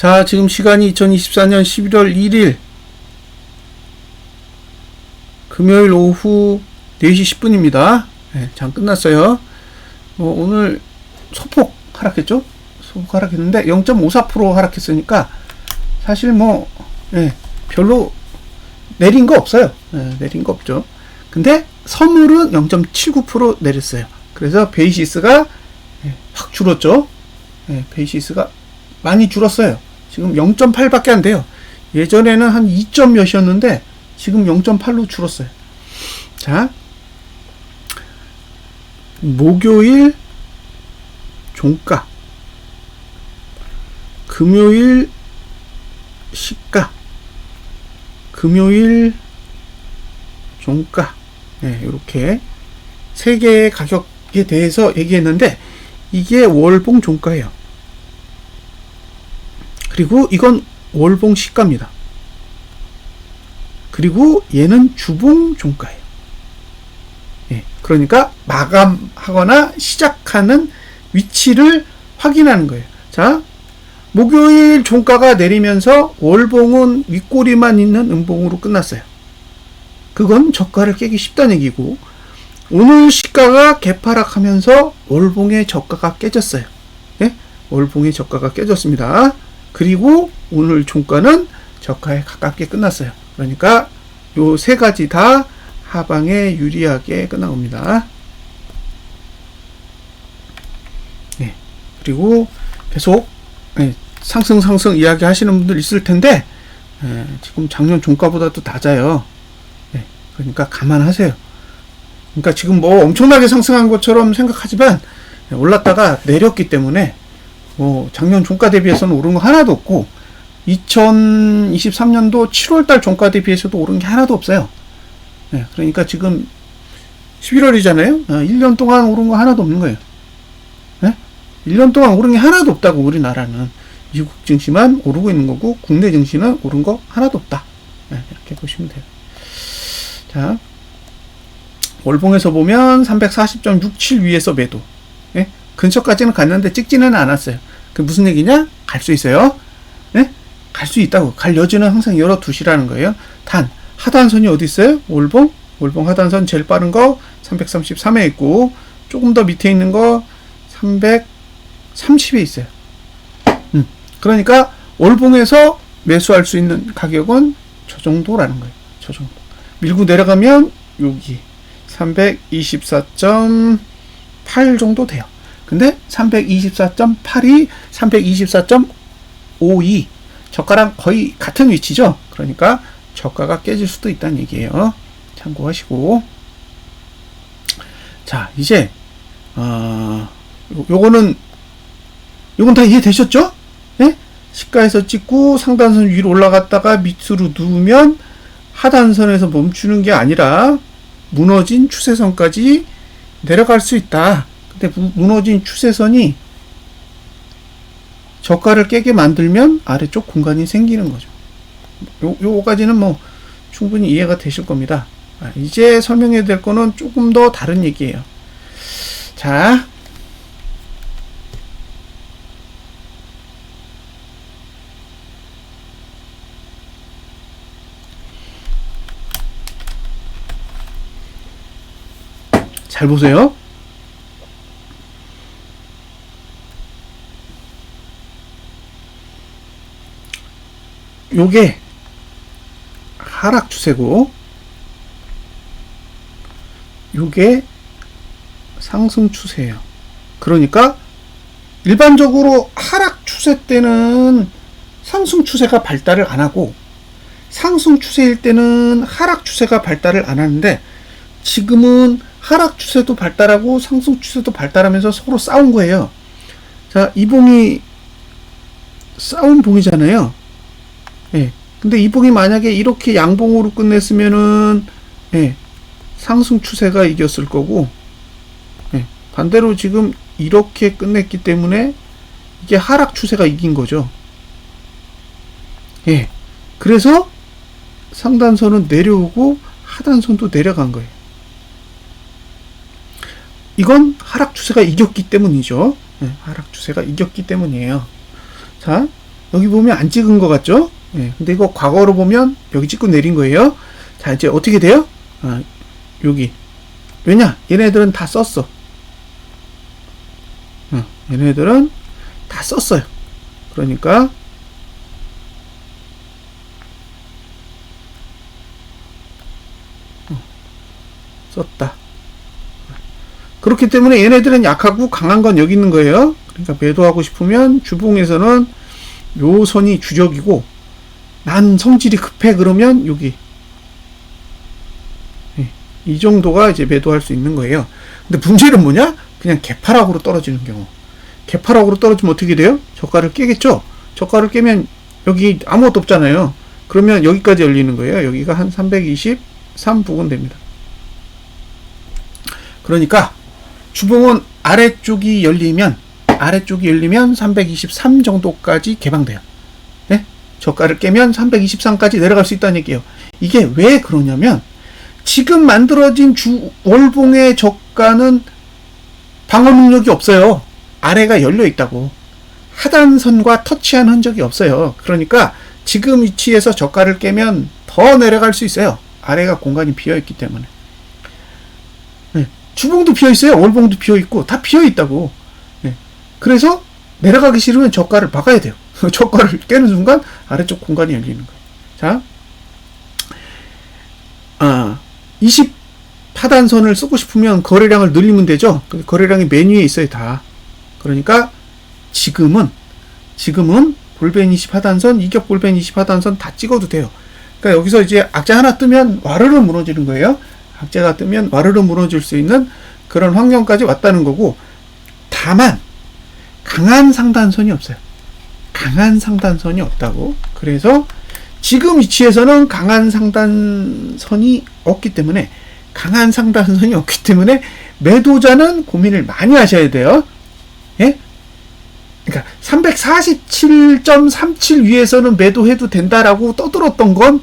자, 지금 시간이 2024년 11월 1일 금요일 오후 4시 10분입니다. 네, 장 끝났어요. 뭐 오늘 소폭 하락했죠? 소폭 하락했는데 0.54% 하락했으니까 사실 뭐 예, 별로 내린 거 없어요. 예, 내린 거 없죠. 근데 선물은 0.79% 내렸어요. 그래서 베이시스가 예, 확 줄었죠. 예, 베이시스가 많이 줄었어요. 지금 0.8밖에 안 돼요. 예전에는 한 2점 몇이었는데 지금 0.8로 줄었어요. 자, 목요일 종가, 금요일 시가, 금요일 종가, 네, 이렇게 세 개의 가격에 대해서 얘기했는데 이게 월봉 종가예요. 그리고 이건 월봉 시가입니다. 그리고 얘는 주봉 종가예요. 예, 그러니까 마감하거나 시작하는 위치를 확인하는 거예요. 자, 목요일 종가가 내리면서 월봉은 윗꼬리만 있는 음봉으로 끝났어요. 그건 저가를 깨기 쉽다는 얘기고, 오늘 시가가 개파락하면서 월봉의 저가가 깨졌어요. 예? 월봉의 저가가 깨졌습니다. 그리고 오늘 종가는 저가에 가깝게 끝났어요. 그러니까 요 세 가지 다 하방에 유리하게 끝난 겁니다. 네. 그리고 계속 네, 상승 상승 이야기 하시는 분들 있을 텐데 네, 지금 작년 종가보다도 낮아요. 네, 그러니까 감안하세요. 그러니까 지금 뭐 엄청나게 상승한 것처럼 생각하지만 올랐다가 내렸기 때문에 뭐 작년 종가 대비해서는 오른 거 하나도 없고 2023년도 7월달 종가 대비해서도 오른 게 하나도 없어요. 네, 그러니까 지금 11월이잖아요. 1년 동안 오른 거 하나도 없는 거예요. 네? 1년 동안 오른 게 하나도 없다고 우리나라는 미국 증시만 오르고 있는 거고 국내 증시는 오른 거 하나도 없다. 네, 이렇게 보시면 돼요. 자, 월봉에서 보면 340.67 위에서 매도. 네? 근처까지는 갔는데 찍지는 않았어요. 그 무슨 얘기냐? 갈 수 있어요. 네? 갈 수 있다고. 갈 여지는 항상 열어두시라는 거예요. 단, 하단선이 어디 있어요? 월봉? 월봉 하단선 제일 빠른 거 333에 있고, 조금 더 밑에 있는 거 330에 있어요. 음, 그러니까 월봉에서 매수할 수 있는 가격은 저 정도라는 거예요. 저 정도. 밀고 내려가면 여기 324.8 정도 돼요. 근데 324.8이 324.52 저가랑 거의 같은 위치죠. 그러니까 저가가 깨질 수도 있다는 얘기예요. 참고하시고 자 이제 어, 요거는 요건 다 이해되셨죠? 예? 시가에서 찍고 상단선 위로 올라갔다가 밑으로 누우면 하단선에서 멈추는 게 아니라 무너진 추세선까지 내려갈 수 있다. 근데 무너진 추세선이 저가를 깨게 만들면 아래쪽 공간이 생기는 거죠. 요, 요까지는 뭐 충분히 이해가 되실 겁니다. 아, 이제 설명해야 될 거는 조금 더 다른 얘기예요. 자. 잘 보세요. 요게 하락 추세고 요게 상승 추세예요. 그러니까 일반적으로 하락 추세 때는 상승 추세가 발달을 안 하고 상승 추세일 때는 하락 추세가 발달을 안 하는데 지금은 하락 추세도 발달하고 상승 추세도 발달하면서 서로 싸운 거예요. 자, 이 봉이 싸운 봉이잖아요. 예. 근데 이 봉이 만약에 이렇게 양봉으로 끝냈으면은 예. 상승 추세가 이겼을 거고 예. 반대로 지금 이렇게 끝냈기 때문에 이게 하락 추세가 이긴 거죠. 예. 그래서 상단선은 내려오고 하단선도 내려간 거예요. 이건 하락 추세가 이겼기 때문이죠. 네, 하락 추세가 이겼기 때문이에요. 자, 여기 보면 안 찍은 것 같죠? 예, 근데 이거 과거로 보면 여기 찍고 내린 거예요. 자, 이제 어떻게 돼요? 아, 여기. 왜냐? 얘네들은 다 썼어. 어, 얘네들은 다 썼어요. 그러니까 어, 썼다. 그렇기 때문에 얘네들은 약하고 강한 건 여기 있는 거예요. 그러니까 매도하고 싶으면 주봉에서는 요 선이 주적이고 난 성질이 급해 그러면 여기 예, 이 정도가 이제 매도할 수 있는 거예요. 근데 문제는 뭐냐? 그냥 개파락으로 떨어지는 경우. 개파락으로 떨어지면 어떻게 돼요? 저가를 깨겠죠? 저가를 깨면 여기 아무것도 없잖아요. 그러면 여기까지 열리는 거예요. 여기가 한 323 부근 됩니다. 그러니까 주봉은 아래쪽이 열리면 아래쪽이 열리면 323 정도까지 개방돼요. 네? 저가를 깨면 323까지 내려갈 수 있다는 얘기예요. 이게 왜 그러냐면 지금 만들어진 주 월봉의 저가는 방어 능력이 없어요. 아래가 열려 있다고. 하단선과 터치한 흔적이 없어요. 그러니까 지금 위치에서 저가를 깨면 더 내려갈 수 있어요. 아래가 공간이 비어 있기 때문에. 네. 주봉도 비어 있어요. 월봉도 비어 있고 다 비어 있다고. 네. 그래서 내려가기 싫으면 저가를 막아야 돼요. 저가를 깨는 순간 아래쪽 공간이 열리는 거예요. 자, 아, 20 하단선을 쓰고 싶으면 거래량을 늘리면 되죠. 거래량이 메뉴에 있어요, 다. 그러니까 지금은 지금은 골뱅 20 하단선, 이격 골뱅 20 하단선 다 찍어도 돼요. 그러니까 여기서 이제 악재 하나 뜨면 와르르 무너지는 거예요. 악재가 뜨면 와르르 무너질 수 있는 그런 환경까지 왔다는 거고 다만 강한 상단선이 없어요. 강한 상단선이 없다고. 그래서 지금 위치에서는 강한 상단선이 없기 때문에 강한 상단선이 없기 때문에 매도자는 고민을 많이 하셔야 돼요. 예? 그러니까 347.37 위에서는 매도해도 된다라고 떠들었던 건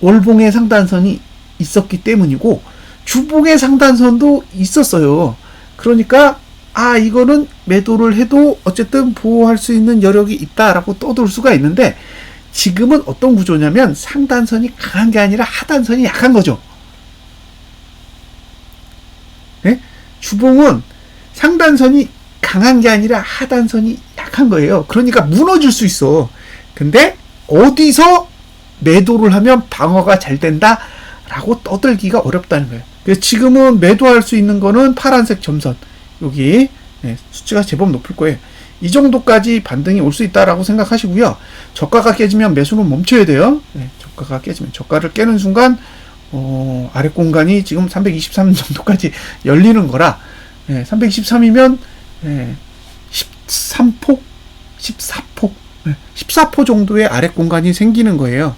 월봉의 상단선이 있었기 때문이고 주봉의 상단선도 있었어요. 그러니까 아 이거는 매도를 해도 어쨌든 보호할 수 있는 여력이 있다라고 떠들 수가 있는데 지금은 어떤 구조냐면 상단선이 강한 게 아니라 하단선이 약한 거죠. 네? 주봉은 상단선이 강한 게 아니라 하단선이 약한 거예요. 그러니까 무너질 수 있어. 근데 어디서 매도를 하면 방어가 잘 된다 라고 떠들기가 어렵다는 거예요. 지금은 매도할 수 있는 거는 파란색 점선 여기 네, 수치가 제법 높을 거예요. 이 정도까지 반등이 올 수 있다라고 생각하시고요. 저가가 깨지면 매수는 멈춰야 돼요. 네, 저가가 깨지면 저가를 깨는 순간 어, 아래 공간이 지금 323 정도까지 열리는 거라 네, 323이면 네, 13폭, 14폭, 네, 14포 정도의 아래 공간이 생기는 거예요.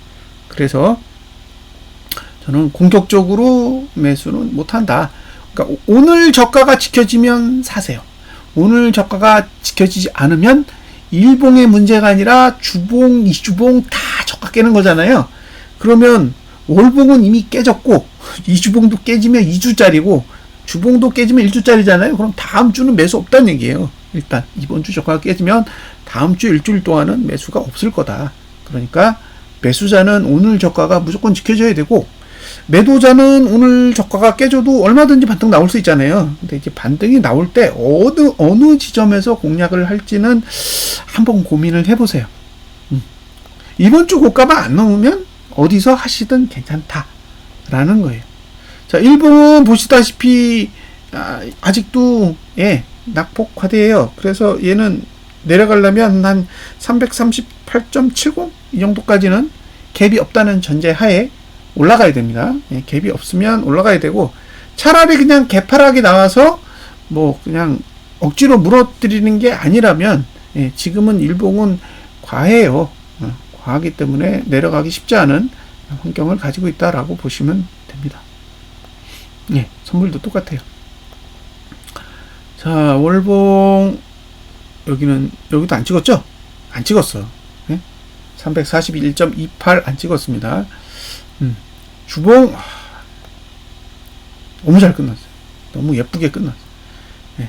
그래서 저는 공격적으로 매수는 못한다. 그러니까 오늘 저가가 지켜지면 사세요. 오늘 저가가 지켜지지 않으면 일봉의 문제가 아니라 주봉, 이주봉 다 저가 깨는 거잖아요. 그러면 월봉은 이미 깨졌고 이주봉도 깨지면 2주짜리고 주봉도 깨지면 1주짜리잖아요. 그럼 다음 주는 매수 없다는 얘기예요. 일단 이번 주 저가가 깨지면 다음 주 일주일 동안은 매수가 없을 거다. 그러니까 매수자는 오늘 저가가 무조건 지켜져야 되고 매도자는 오늘 저가가 깨져도 얼마든지 반등 나올 수 있잖아요. 근데 이제 반등이 나올 때 어느 어느 지점에서 공략을 할지는 한번 고민을 해보세요. 음. 이번 주 고가만 안 넘으면 어디서 하시든 괜찮다라는 거예요. 자, 일본 보시다시피 아, 직도 예, 낙폭화돼요. 그래서 얘는 내려가려면 한 338.70 이 정도까지는 갭이 없다는 전제 하에 올라가야 됩니다. 예, 갭이 없으면 올라가야 되고 차라리 그냥 개파락이 나와서 뭐 그냥 억지로 물어뜨리는 게 아니라면 예, 지금은 일봉은 과해요. 어, 과하기 때문에 내려가기 쉽지 않은 환경을 가지고 있다라고 보시면 됩니다. 예, 선물도 똑같아요. 자, 월봉 여기는 여기도 안 찍었죠? 안 찍었어. 예? 341.28 안 찍었습니다. 음. 주봉 아, 너무 잘 끝났어요. 너무 예쁘게 끝났어요. 예.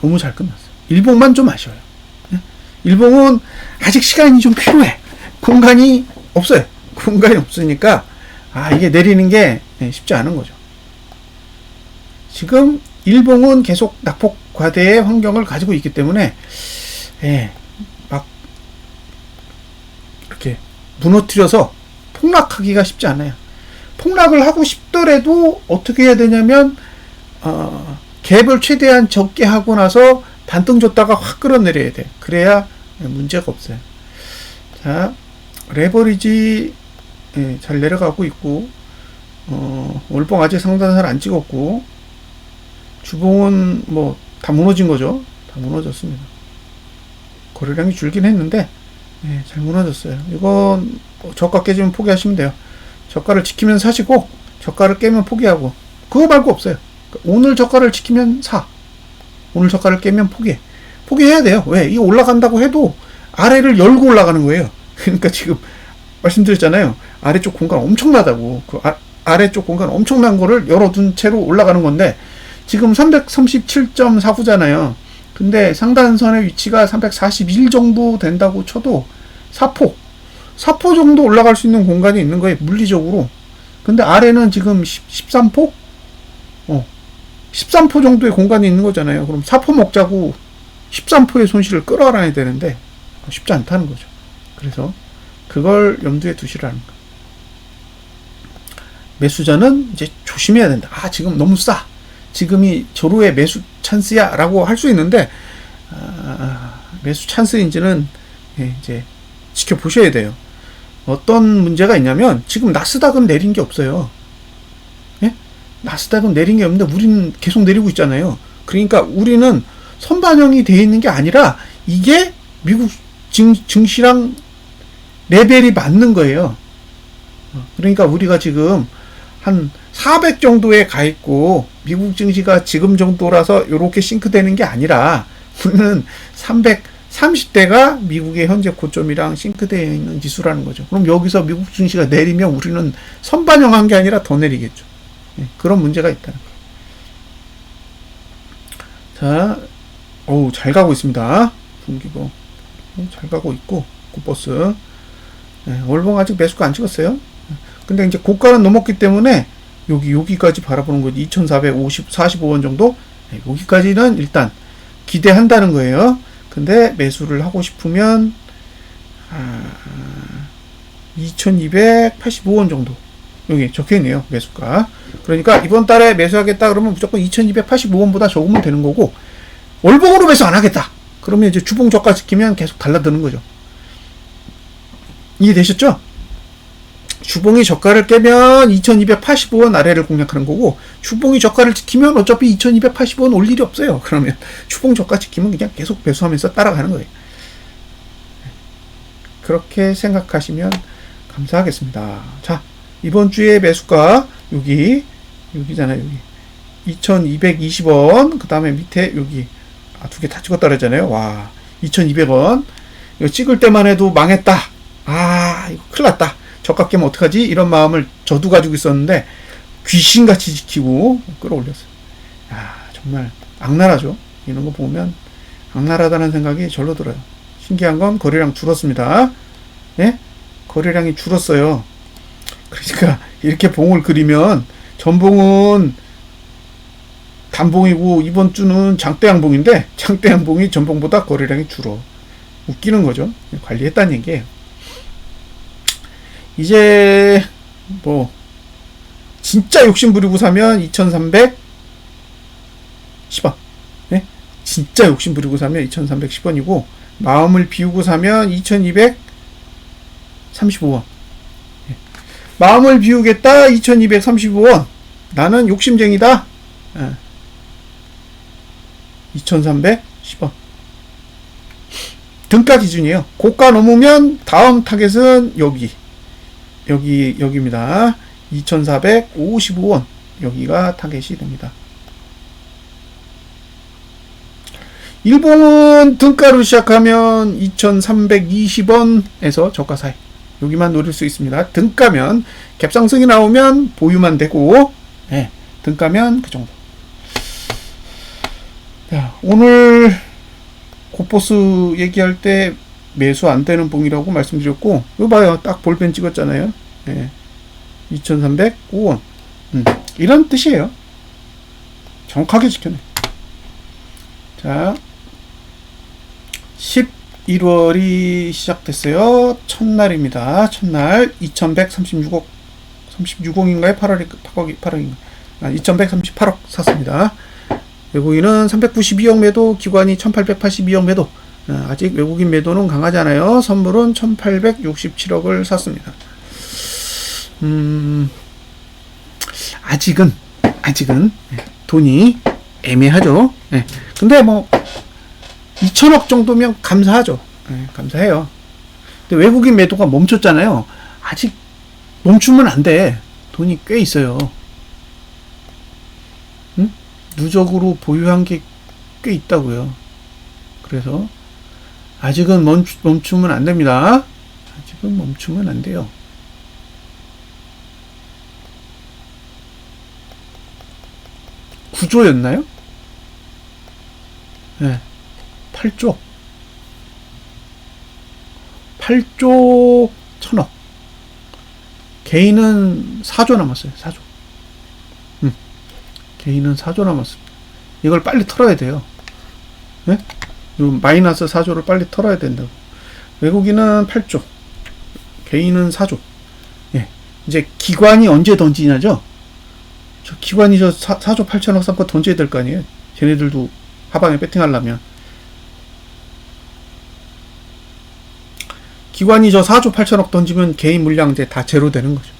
너무 잘 끝났어요. 일봉만 좀 아쉬워요. 예? 일봉은 아직 시간이 좀 필요해. 공간이 없어요. 공간이 없으니까 아 이게 내리는 게 네, 쉽지 않은 거죠. 지금 일봉은 계속 낙폭 과대의 환경을 가지고 있기 때문에 예, 막 이렇게 무너뜨려서 폭락하기가 쉽지 않아요. 폭락을 하고 싶더라도 어떻게 해야 되냐면 어, 갭을 최대한 적게 하고 나서 반등 줬다가 확 끌어내려야 돼. 그래야 문제가 없어요. 자, 레버리지 예, 잘 내려가고 있고 어, 월봉 아직 상단선을 안 찍었고 주봉은 뭐 다 무너진 거죠. 다 무너졌습니다. 거래량이 줄긴 했는데 예, 잘 무너졌어요. 이건 뭐 저가 깨지면 포기하시면 돼요. 저가를 지키면 사시고 저가를 깨면 포기하고 그거 말고 없어요. 오늘 저가를 지키면 사. 오늘 저가를 깨면 포기해. 포기해야 돼요. 왜? 이 올라간다고 해도 아래를 열고 올라가는 거예요. 그러니까 지금 말씀드렸잖아요. 아래쪽 공간 엄청나다고. 그 아, 아래쪽 공간 엄청난 거를 열어둔 채로 올라가는 건데 지금 337.49잖아요. 근데 상단선의 위치가 341 정도 된다고 쳐도 사포, 사포 정도 올라갈 수 있는 공간이 있는 거예요. 물리적으로. 근데 아래는 지금 10, 13포? 어. 13포 정도의 공간이 있는 거잖아요. 그럼 사포 먹자고 13포의 손실을 끌어안아야 되는데 쉽지 않다는 거죠. 그래서 그걸 염두에 두시라는 거. 매수자는 이제 조심해야 된다. 아, 지금 너무 싸. 지금이 조로의 매수 찬스야 라고 할 수 있는데 아, 매수 찬스인지는 예, 이제 지켜보셔야 돼요. 어떤 문제가 있냐면 지금 나스닥은 내린 게 없어요. 예? 나스닥은 내린 게 없는데 우리는 계속 내리고 있잖아요. 그러니까 우리는 선반영이 되어 있는 게 아니라 이게 미국 증, 증시랑 레벨이 맞는 거예요. 어, 그러니까 우리가 지금 한 400 정도에 가 있고 미국 증시가 지금 정도라서 이렇게 싱크되는 게 아니라 우리는 330대가 미국의 현재 고점이랑 싱크되어 있는 지수라는 거죠. 그럼 여기서 미국 증시가 내리면 우리는 선반영한 게 아니라 더 내리겠죠. 예, 그런 문제가 있다는 거예요. 자, 어우, 잘 가고 있습니다. 분기보. 잘 가고 있고, 고버스. 네, 월봉 아직 매수가 안 찍었어요. 근데 이제 고가는 넘었기 때문에 여기 여기까지 바라보는 거지 2,450 45원 정도 네, 여기까지는 일단 기대한다는 거예요. 근데 매수를 하고 싶으면 아, 2,285원 정도 여기 적혀 있네요 매수가. 그러니까 이번 달에 매수하겠다 그러면 무조건 2,285원보다 적으면 되는 거고 월봉으로 매수 안 하겠다. 그러면 이제 주봉 저가 지키면 계속 달라드는 거죠. 이해되셨죠? 주봉이 저가를 깨면 2285원 아래를 공략하는 거고 주봉이 저가를 지키면 어차피 2285원 올 일이 없어요. 그러면 주봉 저가 지키면 그냥 계속 배수하면서 따라가는 거예요. 그렇게 생각하시면 감사하겠습니다. 자, 이번 주에 매수가 여기 여기잖아요. 여기 2220원 그 다음에 밑에 여기 아, 두 개 다 찍었다 그랬잖아요. 와 2200원 이거 찍을 때만 해도 망했다. 아 이거 큰일 났다. 저가 깨면 어떡하지? 이런 마음을 저도 가지고 있었는데 귀신같이 지키고 끌어올렸어요. 야, 정말 악랄하죠. 이런 거 보면 악랄하다는 생각이 절로 들어요. 신기한 건 거래량 줄었습니다. 예? 거래량이 줄었어요. 그러니까 이렇게 봉을 그리면 전봉은 단봉이고 이번 주는 장대양봉인데 장대양봉이 전봉보다 거래량이 줄어. 웃기는 거죠. 관리했다는 얘기예요. 이제 뭐 진짜 욕심 부리고 사면 2,310원. 네? 진짜 욕심 부리고 사면 2,310원이고 마음을 비우고 사면 2,235원. 네. 마음을 비우겠다 2,235원. 나는 욕심쟁이다. 네. 2,310원. 등가 기준이에요. 고가 넘으면 다음 타겟은 여기. 여기 여기입니다. 2,455원 여기가 타겟이 됩니다. 일봉은 등가로 시작하면 2,320원에서 저가 사이 여기만 노릴 수 있습니다. 등가면 갭상승이 나오면 보유만 되고 네, 등가면 그 정도. 자, 오늘 고포스 얘기할 때 매수 안 되는 봉이라고 말씀드렸고 이거 봐요. 딱 볼펜 찍었잖아요. 예. 2305원. 음, 이런 뜻이에요. 정확하게 지켰네 자 11월이 시작됐어요. 첫날입니다. 첫날 2136억 36억인가요? 8월이 8억이 8억인가? 아, 2138억 샀습니다. 외국인은 392억 매도 기관이 1882억 매도. 어, 아직 외국인 매도는 강하지 않아요. 선물은 1867억을 샀습니다. 음, 아직은, 아직은 예, 돈이 애매하죠. 예. 근데 뭐, 2천억 정도면 감사하죠. 예, 감사해요. 근데 외국인 매도가 멈췄잖아요. 아직 멈추면 안 돼. 돈이 꽤 있어요. 응? 누적으로 보유한 게 꽤 있다고요. 그래서 아직은 멈추, 멈추면 안 됩니다. 아직은 멈추면 안 돼요. 구조였나요? 네. 8조. 8조 천억. 개인은 4조 남았어요. 4조. 음. 개인은 4조 남았습니다. 이걸 빨리 털어야 돼요. 네? 요 마이너스 4조를 빨리 털어야 된다고. 외국인은 8조, 개인은 4조. 예. 이제 기관이 언제 던지냐죠? 저 기관이 저 4, 4조 8천억 쌓고 던져야 될 거 아니에요? 쟤네들도 하방에 배팅하려면. 기관이 저 4조 8천억 던지면 개인 물량 이제 다 제로 되는 거죠.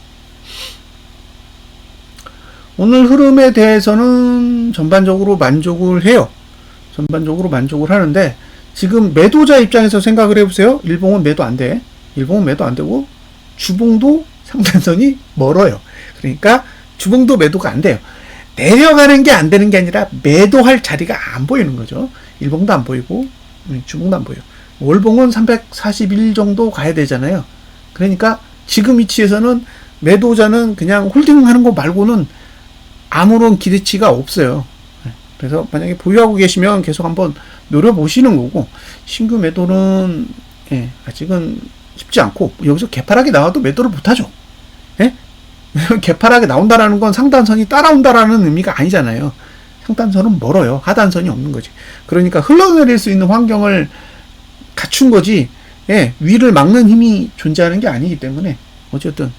오늘 흐름에 대해서는 전반적으로 만족을 해요. 전반적으로 만족을 하는데 지금 매도자 입장에서 생각을 해보세요. 일봉은 매도 안 돼. 일봉은 매도 안 되고 주봉도 상단선이 멀어요. 그러니까 주봉도 매도가 안 돼요. 내려가는 게 안 되는 게 아니라 매도할 자리가 안 보이는 거죠. 일봉도 안 보이고 음, 주봉도 안 보여요. 월봉은 341 정도 가야 되잖아요. 그러니까 지금 위치에서는 매도자는 그냥 홀딩하는 거 말고는 아무런 기대치가 없어요. 그래서 만약에 보유하고 계시면 계속 한번 노려보시는 거고 신규 매도는 예, 아직은 쉽지 않고 여기서 개파락이 나와도 매도를 못하죠. 예? 개파락이 나온다라는 건 상단선이 따라온다라는 의미가 아니잖아요. 상단선은 멀어요. 하단선이 없는 거지. 그러니까 흘러내릴 수 있는 환경을 갖춘 거지. 예, 위를 막는 힘이 존재하는 게 아니기 때문에 어쨌든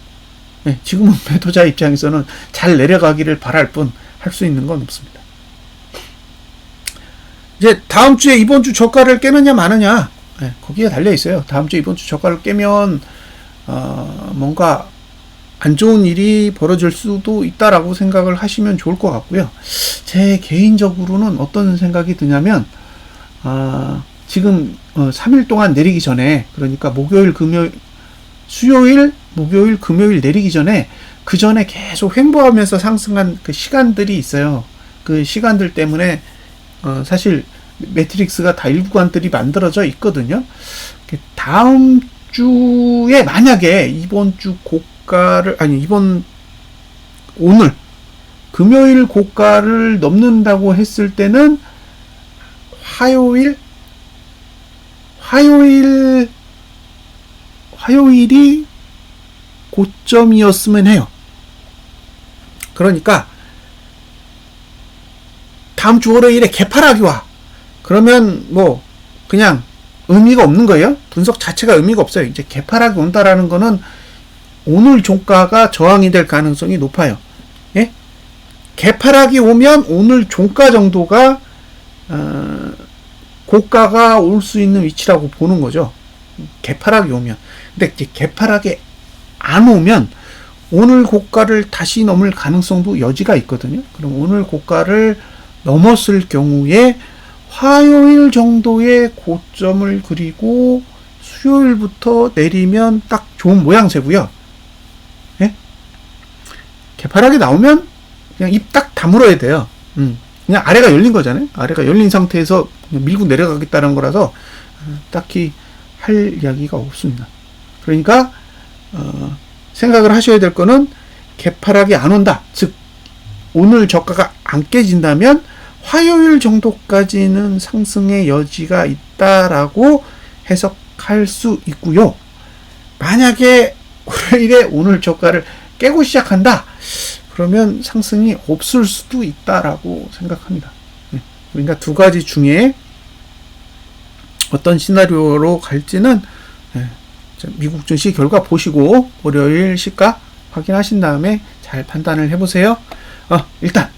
예, 지금은 매도자 입장에서는 잘 내려가기를 바랄 뿐 할 수 있는 건 없습니다. 이제 다음 주에 이번 주 저가를 깨느냐 마느냐 네, 거기에 달려 있어요. 다음 주 이번 주 저가를 깨면 어, 뭔가 안 좋은 일이 벌어질 수도 있다라고 생각을 하시면 좋을 것 같고요. 제 개인적으로는 어떤 생각이 드냐면 아, 지금 어, 3일 동안 내리기 전에 그러니까 목요일 금요일 수요일 목요일 금요일 내리기 전에 그 전에 계속 횡보하면서 상승한 그 시간들이 있어요. 그 시간들 때문에 어, 사실 매트릭스가 다 일구간들이 만들어져 있거든요. 다음 주에 만약에 이번 주 고가를 아니 이번 오늘 금요일 고가를 넘는다고 했을 때는 화요일 화요일 화요일이 고점이었으면 해요. 그러니까 다음 주 월요일에 개파락이 와. 그러면 뭐 그냥 의미가 없는 거예요. 분석 자체가 의미가 없어요. 이제 개파락이 온다라는 거는 오늘 종가가 저항이 될 가능성이 높아요. 예? 개파락이 오면 오늘 종가 정도가 어, 고가가 올 수 있는 위치라고 보는 거죠. 개파락이 오면. 근데 개파락이 안 오면 오늘 고가를 다시 넘을 가능성도 여지가 있거든요. 그럼 오늘 고가를 넘었을 경우에 화요일 정도의 고점을 그리고 수요일부터 내리면 딱 좋은 모양새고요. 예? 개파락이 나오면 그냥 입 딱 다물어야 돼요. 음. 그냥 아래가 열린 거잖아요. 아래가 열린 상태에서 밀고 내려가겠다는 거라서 어, 딱히 할 이야기가 없습니다. 그러니까 어, 생각을 하셔야 될 거는 개파락이 안 온다. 즉 오늘 저가가 안 깨진다면 화요일 정도까지는 상승의 여지가 있다라고 해석할 수 있고요. 만약에 월요일에 오늘 저가를 깨고 시작한다. 그러면 상승이 없을 수도 있다라고 생각합니다. 네. 그러니까 두 가지 중에 어떤 시나리오로 갈지는 예, 자, 미국 증시 결과 보시고 월요일 시가 확인하신 다음에 잘 판단을 해보세요. 어, 일단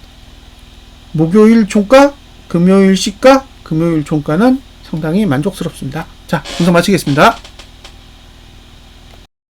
목요일 종가, 금요일 시가, 금요일 종가는 상당히 만족스럽습니다. 자, 분석 마치겠습니다.